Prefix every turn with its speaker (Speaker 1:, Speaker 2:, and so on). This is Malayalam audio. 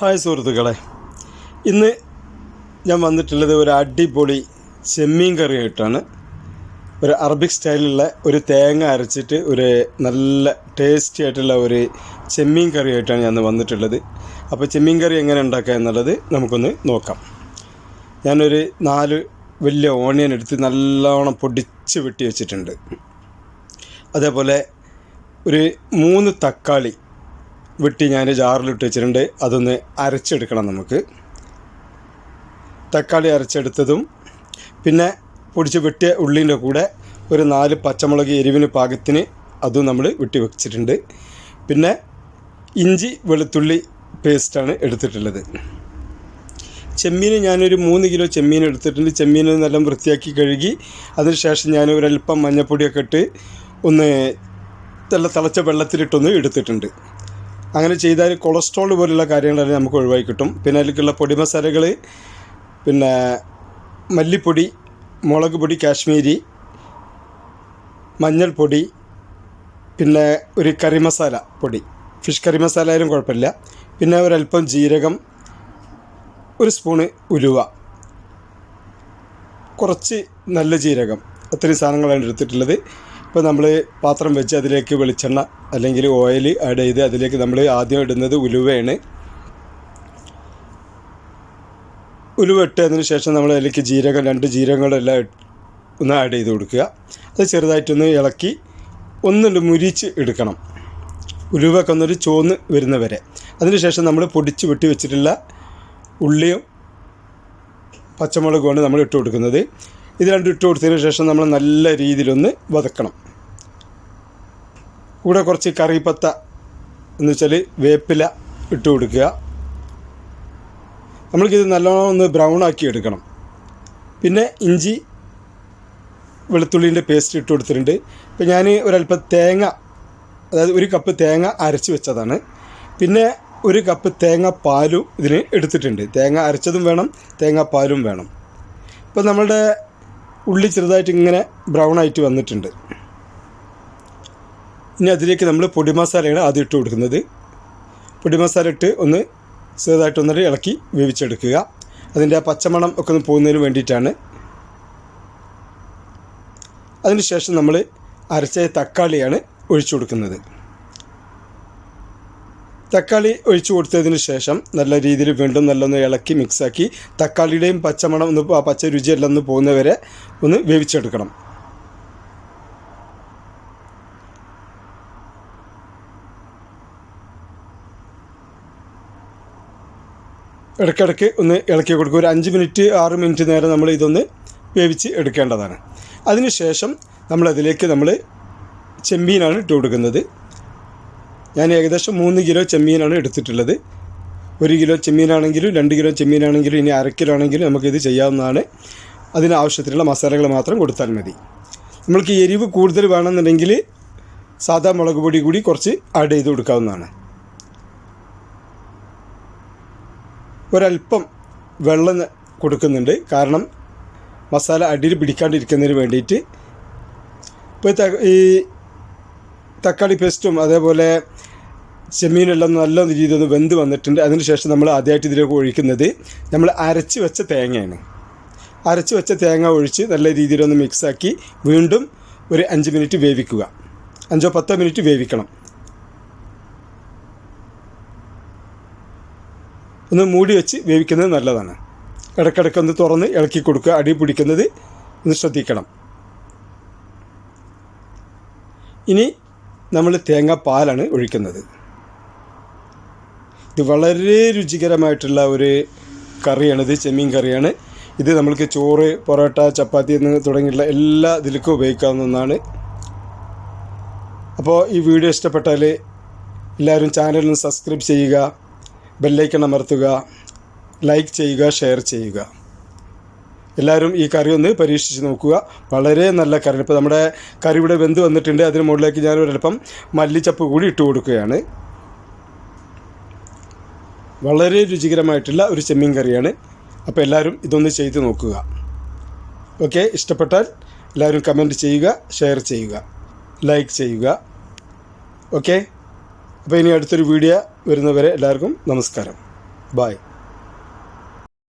Speaker 1: ഹായ് സുഹൃത്തുക്കളെ. ഇന്ന് ഞാൻ വന്നിട്ടുള്ളത് ഒരു അടിപൊളി ചെമ്മീൻ കറി ആയിട്ടാണ് ഒരു അറബിക് സ്റ്റൈലിലുള്ള ഒരു തേങ്ങ അരച്ചിട്ട് ഒരു നല്ല ടേസ്റ്റി ആയിട്ടുള്ള ഒരു ചെമ്മീൻ കറി ആയിട്ടാണ് ഞാൻ വന്നിട്ടുള്ളത്. അപ്പോൾ ചെമ്മീൻ കറി എങ്ങനെ ഉണ്ടാക്കുക എന്നുള്ളത് നമുക്കൊന്ന് നോക്കാം. ഞാനൊരു നാല് വലിയ ഓണിയൻ എടുത്ത് നല്ലോണം പൊടിച്ച് വെട്ടി വെച്ചിട്ടുണ്ട്. അതേപോലെ ഒരു മൂന്ന് തക്കാളി വെട്ടി ഞാൻ ജാറിലിട്ട് വെച്ചിട്ടുണ്ട്. അതൊന്ന് അരച്ചെടുക്കണം നമുക്ക്. തക്കാളി അരച്ചെടുത്തതും പിന്നെ പൊടിച്ച് വെട്ടിയ ഉള്ളിന്റെ കൂടെ ഒരു നാല് പച്ചമുളക് എരിവിന് പാകത്തിന് അതും നമ്മൾ വെട്ടി വെച്ചിട്ടുണ്ട്. പിന്നെ ഇഞ്ചി വെളുത്തുള്ളി പേസ്റ്റാണ് എടുത്തിട്ടുള്ളത്. ചെമ്മീൻ ഞാനൊരു മൂന്ന് കിലോ ചെമ്മീൻ എടുത്തിട്ടുണ്ട്. ചെമ്മീൻ നല്ല വൃത്തിയാക്കി കഴുകി അതിനുശേഷം ഞാൻ ഒരല്പം മഞ്ഞപ്പൊടിയൊക്കെ ഇട്ട് ഒന്ന് നല്ല തിളച്ച വെള്ളത്തിലിട്ടൊന്ന് എടുത്തിട്ടുണ്ട്. അങ്ങനെ ചെയ്താൽ കൊളസ്ട്രോൾ പോലുള്ള കാര്യങ്ങളെല്ലാം നമുക്ക് ഒഴിവാക്കി കിട്ടും. പിന്നെ അതിലേക്കുള്ള പൊടി മസാലകൾ പിന്നെ മല്ലിപ്പൊടി മുളക് പൊടി കാശ്മീരി മഞ്ഞൾപ്പൊടി പിന്നെ ഒരു കറി മസാല പൊടി. ഫിഷ് കറി മസാല ആയാലും കുഴപ്പമില്ല. പിന്നെ ഒരല്പം ജീരകം ഒരു സ്പൂണ് ഉലുവ. കുറച്ച് നല്ല ജീരകം. അത്രയും സാധനങ്ങളാണ് എടുത്തിട്ടുള്ളത്. ഇപ്പോൾ നമ്മൾ പാത്രം വെച്ച് അതിലേക്ക് വെളിച്ചെണ്ണ അല്ലെങ്കിൽ ഓയിൽ ആഡ് ചെയ്ത് അതിലേക്ക് നമ്മൾ ആദ്യം ഇടുന്നത് ഉലുവയാണ്. ഉലുവ ഇട്ടതിന് ശേഷം നമ്മൾ അതിലേക്ക് ജീരകം രണ്ട് ജീരകങ്ങളെല്ലാം ഒന്ന് ആഡ് ചെയ്ത് കൊടുക്കുക. അത് ചെറുതായിട്ടൊന്ന് ഇളക്കി ഒന്നുണ്ട് മുരിച്ച് എടുക്കണം. ഉലുവൊക്കെ ഒന്നൊരു ചോന്ന് വരുന്ന വരെ അതിനുശേഷം നമ്മൾ പൊടിച്ച് വെട്ടി വെച്ചിട്ടുള്ള ഉള്ളിയും പച്ചമുളകുമാണ് നമ്മൾ ഇട്ട് കൊടുക്കുന്നത്. ഇത് രണ്ടും ഇട്ട് കൊടുത്തതിന് ശേഷം നമ്മൾ നല്ല രീതിയിലൊന്ന് വതക്കണം. കൂടെ കുറച്ച് കറിപ്പത്ത എന്ന് വെച്ചാൽ വേപ്പില ഇട്ട് കൊടുക്കുക. നമ്മൾക്കിത് നല്ലോണം ഒന്ന് ബ്രൗൺ ആക്കി എടുക്കണം. പിന്നെ ഇഞ്ചി വെളുത്തുള്ളിന്റെ പേസ്റ്റ് ഇട്ട് കൊടുത്തിട്ടുണ്ട്. ഇപ്പം ഞാൻ ഒരല്പം തേങ്ങ അതായത് ഒരു കപ്പ് തേങ്ങ അരച്ച് വെച്ചതാണ്. പിന്നെ ഒരു കപ്പ് തേങ്ങ പാലും ഇതിന് എടുത്തിട്ടുണ്ട്. തേങ്ങ അരച്ചതും വേണം തേങ്ങാപ്പാലും പാലും വേണം. ഇപ്പം നമ്മളുടെ ഉള്ളി ചെറുതായിട്ട് ഇങ്ങനെ ബ്രൗൺ ആയിട്ട് വന്നിട്ടുണ്ട്. ഇനി അതിലേക്ക് നമ്മൾ പൊടി മസാലയാണ് ആദ്യം ഇട്ട് കൊടുക്കുന്നത്. പൊടി മസാല ഇട്ട് ഒന്ന് ചെറുതായിട്ടൊന്നൊരു ഇളക്കി വേവിച്ചെടുക്കുക. അതിന്റെ ആ പച്ചമണം ഒക്കെ ഒന്ന് പോകുന്നതിന് വേണ്ടിയിട്ടാണ്. അതിനുശേഷം നമ്മൾ അരച്ച തക്കാളിയാണ് ഒഴിച്ചു കൊടുക്കുന്നത്. തക്കാളി ഒഴിച്ചു കൊടുത്തതിന് ശേഷം നല്ല രീതിയിൽ വീണ്ടും നല്ലൊന്ന് ഇളക്കി മിക്സാക്കി തക്കാളിയുടെയും പച്ചമണം ഒന്ന് പച്ച രുചിയെല്ലാം ഒന്ന് പോകുന്നവരെ ഒന്ന് വേവിച്ചെടുക്കണം. ഇടയ്ക്കിടയ്ക്ക് ഒന്ന് ഇളക്കി കൊടുക്കുക. ഒരു അഞ്ച് മിനിറ്റ് ആറ് മിനിറ്റ് നേരം നമ്മൾ ഇതൊന്ന് വേവിച്ച് എടുക്കേണ്ടതാണ്. അതിനുശേഷം നമ്മളതിലേക്ക് നമ്മൾ ചെമ്മീനാണ് ഇട്ട് കൊടുക്കുന്നത്. ഞാൻ ഏകദേശം മൂന്ന് കിലോ ചെമ്മീനാണ് എടുത്തിട്ടുള്ളത്. ഒരു കിലോ ചെമ്മീനാണെങ്കിലും രണ്ട് കിലോ ചെമ്മീനാണെങ്കിലും ഇനി അര കിലോ ആണെങ്കിലും നമുക്കിത് ചെയ്യാവുന്നതാണ്. അതിനാവശ്യത്തിനുള്ള മസാലകൾ മാത്രം കൊടുത്താൽ മതി. നമ്മൾക്ക് എരിവ് കൂടുതൽ വേണമെന്നുണ്ടെങ്കിൽ സാധാ മുളക് പൊടി കൂടി കുറച്ച് ആഡ് ചെയ്ത് കൊടുക്കാവുന്നതാണ്. ഒരല്പം വെള്ളം കൊടുക്കുന്നുണ്ട്. കാരണം മസാല അടിയിൽ പിടിക്കാണ്ടിരിക്കുന്നതിന് വേണ്ടിയിട്ട്. ഇപ്പോൾ ഈ തക്കാളി പേസ്റ്റും അതേപോലെ ചെമ്മീനെല്ലാം നല്ല രീതിയിൽ ഒന്ന് വെന്ത് വന്നിട്ടുണ്ട്. അതിനുശേഷം നമ്മൾ ആദ്യമായിട്ട് ഇതിലേക്ക് ഒഴിക്കുന്നത് നമ്മൾ അരച്ച് വെച്ച തേങ്ങയാണ്. അരച്ച് വെച്ച തേങ്ങ ഒഴിച്ച് നല്ല രീതിയിലൊന്ന് മിക്സാക്കി വീണ്ടും ഒരു അഞ്ച് മിനിറ്റ് വേവിക്കുക. അഞ്ചോ പത്തോ മിനിറ്റ് വേവിക്കണം. ഒന്ന് മൂടി വെച്ച് വേവിക്കുന്നത് നല്ലതാണ്. ഇടയ്ക്കിടയ്ക്ക് ഒന്ന് തുറന്ന് ഇളക്കി കൊടുക്കുക. അടി പിടിക്കുന്നത് ഒന്ന് ശ്രദ്ധിക്കണം. ഇനി നമ്മൾ തേങ്ങാപ്പാലാണ് ഒഴിക്കുന്നത്. വളരെ രുചികരമായിട്ടുള്ള ഒരു കറിയാണ്. ഇത് ചെമ്മീൻ കറിയാണ്. ഇത് നമ്മൾക്ക് ചോറ് പൊറോട്ട ചപ്പാത്തി എന്ന് തുടങ്ങിയിട്ടുള്ള എല്ലാ ഇതിലേക്കും ഉപയോഗിക്കാവുന്ന ഒന്നാണ്. അപ്പോൾ ഈ വീഡിയോ ഇഷ്ടപ്പെട്ടാൽ എല്ലാവരും ചാനലിന് സബ്സ്ക്രൈബ് ചെയ്യുക ബെല്ലൈക്കൺ അമർത്തുക ലൈക്ക് ചെയ്യുക ഷെയർ ചെയ്യുക. എല്ലാവരും ഈ കറി ഒന്ന് പരീക്ഷിച്ച് നോക്കുക. വളരെ നല്ല കറി. ഇപ്പോൾ നമ്മുടെ കറി ഇവിടെ വെന്ത് വന്നിട്ടുണ്ട്. അതിന് മുകളിലേക്ക് ഞാൻ മല്ലിച്ചപ്പ് കൂടി ഇട്ട് കൊടുക്കുകയാണ്. വളരെ രുചികരമായിട്ടുള്ള ഒരു ചെമ്മീൻ കറിയാണ്. അപ്പോൾ എല്ലാവരും ഇതൊന്ന് ചെയ്ത് നോക്കുക. ഓക്കെ ഇഷ്ടപ്പെട്ടാൽ എല്ലാവരും കമന്റ് ചെയ്യുക ഷെയർ ചെയ്യുക ലൈക്ക് ചെയ്യുക. ഓക്കെ അപ്പോൾ ഇനി അടുത്തൊരു വീഡിയോ വരുന്നവരെ എല്ലാവർക്കും നമസ്കാരം. ബായ്